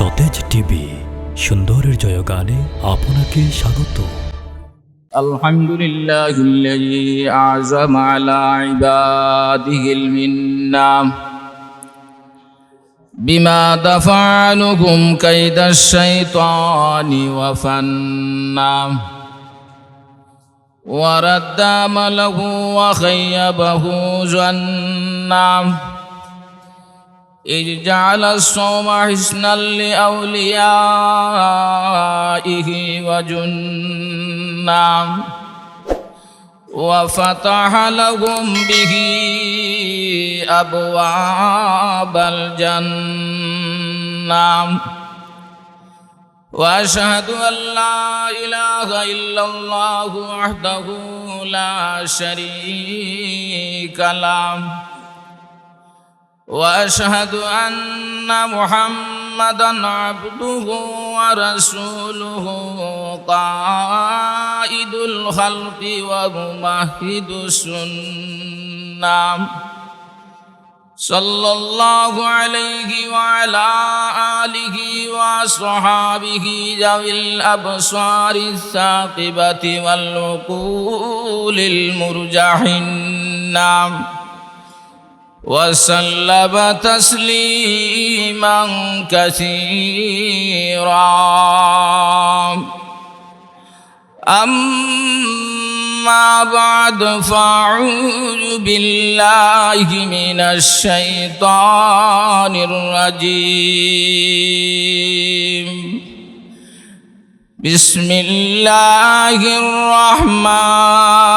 সতেজ টিভি সুন্দরের জয়গানে আপনাকে স্বাগত الحمد لله الذي أعزم على عباده المنة بما دفع عنهم كيد الشيطان وفنا ورد عمله وخيبه جنا إذ جعل الصوم حسنا لأوليائه وجنا وفتح لهم به أبواب الجنة وأشهد أن لا إله إلا الله وحده لا شريك له واشهد ان محمدا عبده ورسوله قائد الخلق وممهد السنه صلى الله عليه وعلى اله وصحابه ذوي الابصار الثاقبه والعقول المرجحين وسلم تسليما كثيرا أما بعد فأعوذ بالله من الشيطان الرجيم بسم الله الرحمن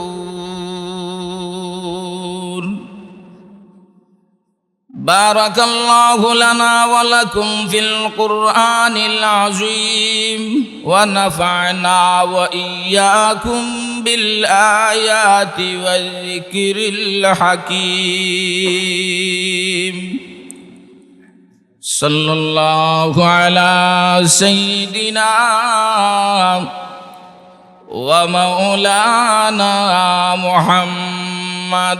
بارك الله لنا ولكم في القرآن العظيم ونفعنا وإياكم بالآيات والذكر الحكيم. صلى الله على سيدنا ومولانا محمد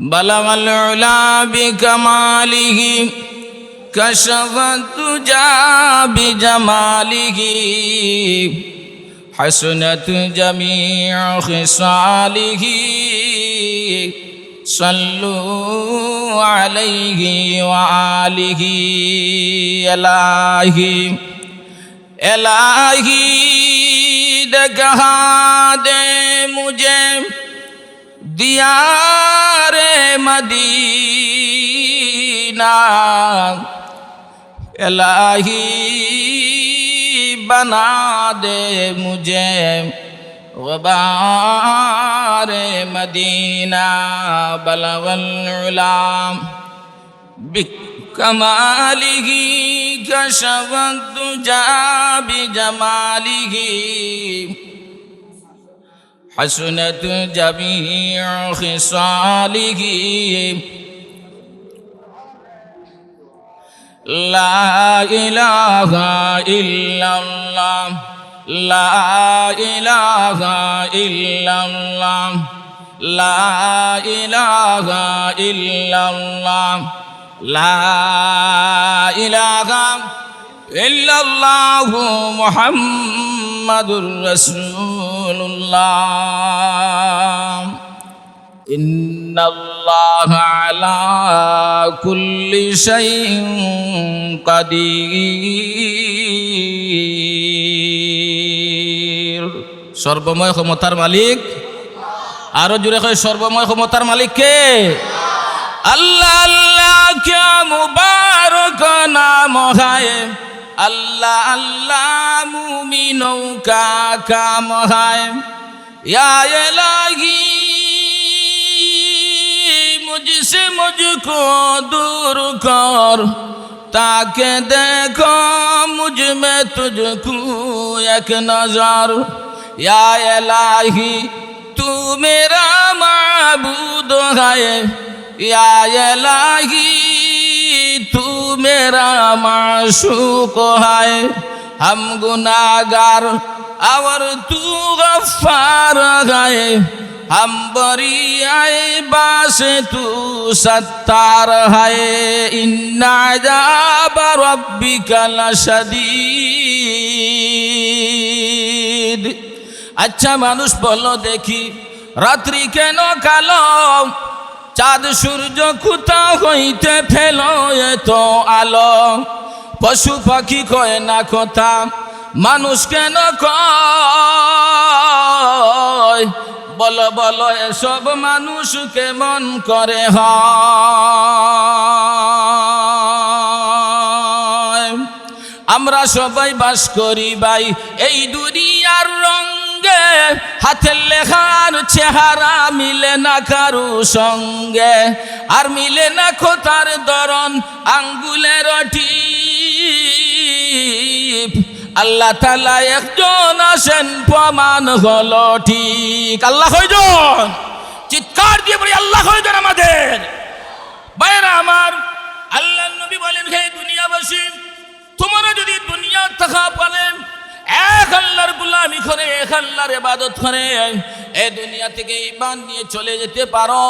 بلغ العلا بكماله كشف الدجى بجماله حسنت جميع خصاله صلوا عليه وآله إلهي إلهي نے کہا دے مجھے دیا রে মদিনা এলাহি বনা দে মুঝে غبار مدینہ بلغ العلام بکمالہ کشف الدجا بجمالہ حسنت جميع خصاله لا إله إلا الله لا إله إلا الله لا إله إلا الله لا إله কুল্লি সর্বময় ক্ষমতার মালিক। আরও জুড়ে হয় সর্বময় ক্ষমতার মালিক কে? আল্লাহ আল্লাহ কে মুবারক নাম হয়। আল্লাহ আল্লাহ মুমিনৌ কাকা মহায় লাগি মুঝসে মুঝকো দূর কর। তাকে দেখো মুঝ মে তুঝকু এক নজর। ইলাহি তু মেরা মাবুদ হায়। ইলাহি तू मेरा माशूक है हम गुनागार और तू गफ्फार है हम बरी आए बास तू सत्तार है इन्ना जाब रब्बिका लशदीद আচ্ছা মানুষ বলো দেখি রাত্রি কেন কালো চাঁদ সূর্য কোথা হইতে ফেল এত আলো। পশু পাখি কয়, না কথা, মানুষ কেন কয়? বলো এসব মানুষ কেমন করে হয়? আমরা সবাই বাস করি ভাই, এই রঙ্গে হাতের লেখার চেহারা মিলে না কারু সঙ্গে। আর মিলে না খোতার দরন আঙ্গুলের টিপ আল্লাহ তালা একজন আসেন প্রমাণ হলো ঠিক। আল্লাহ হইজন। চিৎকার দিয়ে বলি, আল্লাহ হইজন আমাদের। বাইরা এক আল্লাহর ইবাদত করে। এই দুনিয়া থেকে ইমান নিয়ে চলে যেতে পারো।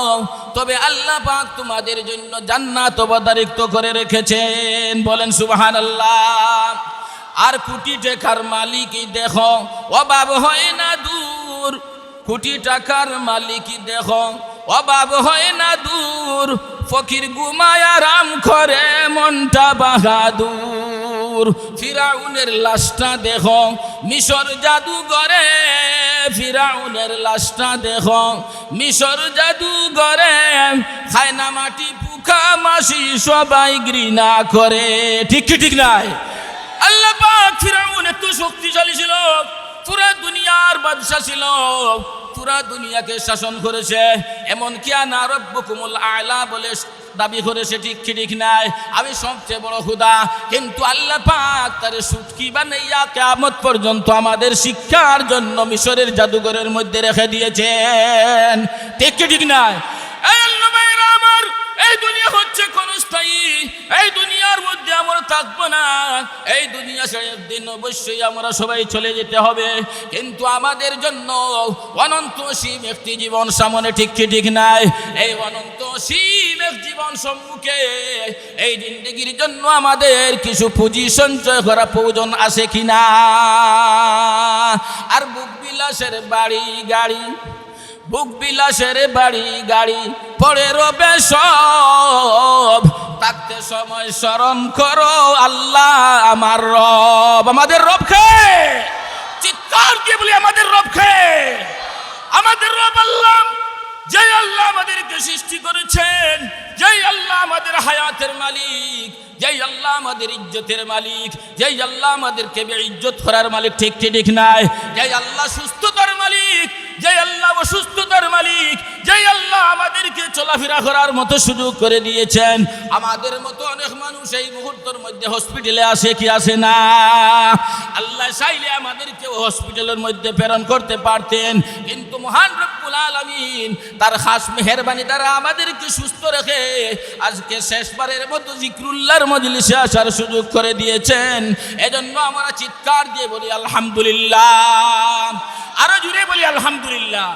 তবে আল্লাহ পাক তোমাদের জন্য জান্নাত অবতারিত করে রেখেছেন। বলেন, সুবহানাল্লাহ। আর কোটি টাকার মালিকই দেখো, অভাব হয় না দূর। কোটি টাকার মালিকই দেখো, অভাব হয় না দূর। ফকির গুমায় আরাম করে, মনটা বাহাদুর। ফিরাউনের লাশটা দেখো। মিশর জাদুঘরে, ফিরাউনের লাশটা দেখো। মিশর জাদুঘরে গরে না মাটি, পুখা মাসি সবাই ঘৃণা করে। ঠিক ঠিক নাই? আল্লাহ পাক ফিরাউন এত শক্তিশালী ছিল। পুরা দুনিয়ার বাদশাহ ছিল। পুরা দুনিয়াকে শাসন করেছে। এমন কি রব্বকুমুল আলা বলে দাবি করেছে, ঠিক কি ঠিক নাই? আমি সবচেয়ে বড় খুদা কিন্তু আল্লাহ পাক তার সুটকি বানাইয়া কেমত পর্যন্ত আমাদের শিক্ষার জন্য মিশরের জাদুঘরের মধ্যে রেখে দিয়েছেন। ঠিক ঠিক নাই? এই দুনিয়া হচ্ছে ক্ষণস্থায়ী এই দুনিয়ার মধ্যে আমরা থাকব না। এই দুনিয়া ছেড়ে দিন, অবশ্যই আমরা সবাই চলে যেতে হবে। কিন্তু আমাদের জন্য অনন্ত সীম একটি জীবন সামনে ঠিক ঠিক নাই। এই অনন্ত সীম এক জীবন সম্মুখে এই জিন্দগির জন্য আমাদের কিছু পুঁজি সঞ্চয় করা প্রয়োজন আছে কিনা? আর বুক বিলাসের বাড়ি, গাড়ি বুক বিলাসের বাড়ি, গাড়ি পড়ে রবে সব। থাকতে সময় স্মরণ করো, আল্লাহ আমার রব। আমাদের রব খে চিৎকার দিয়ে বলি, আমাদের রব খে আমাদের রব আল্লাহ যে আল্লাহ আমাদেরকে সৃষ্টি করেছেন, যেই আল্লাহ আমাদের হায়াতের মালিক, যেই আল্লাহ আমাদের ইজ্জতের মালিক, যেই আল্লাহ আমাদেরকে ইজ্জত করার মালিক ঠিক ঠিক নাই? যেই আল্লাহ সুস্থতার মালিক যেই আল্লাহ অসুস্থতার মালিক, যেই আল্লাহ আমাদেরকে চলাফেরা করার মতো সুযোগ করে দিয়েছেন। আমাদের মতো অনেক মানুষ এই মুহূর্তের মধ্যে হসপিটালে আসে কি আসে না? আল্লাহ চাইলে আমাদেরকে হসপিটালের মধ্যে প্রেরণ করতে পারতেন। কিন্তু মহান রব্বুল আলামিন তার খাস মেহরবানি দ্বারা আমাদেরকে সুস্থ রেখে আজকে শেষবারের মতো জিক্রুল্লাহর মজলিসে আসার সুযোগ করে দিয়েছেন। এজন্য আমরা চিৎকার দিয়ে বলি, আলহামদুলিল্লাহ। আরও জুড়ে বলি আলহামদুলিল্লাহ।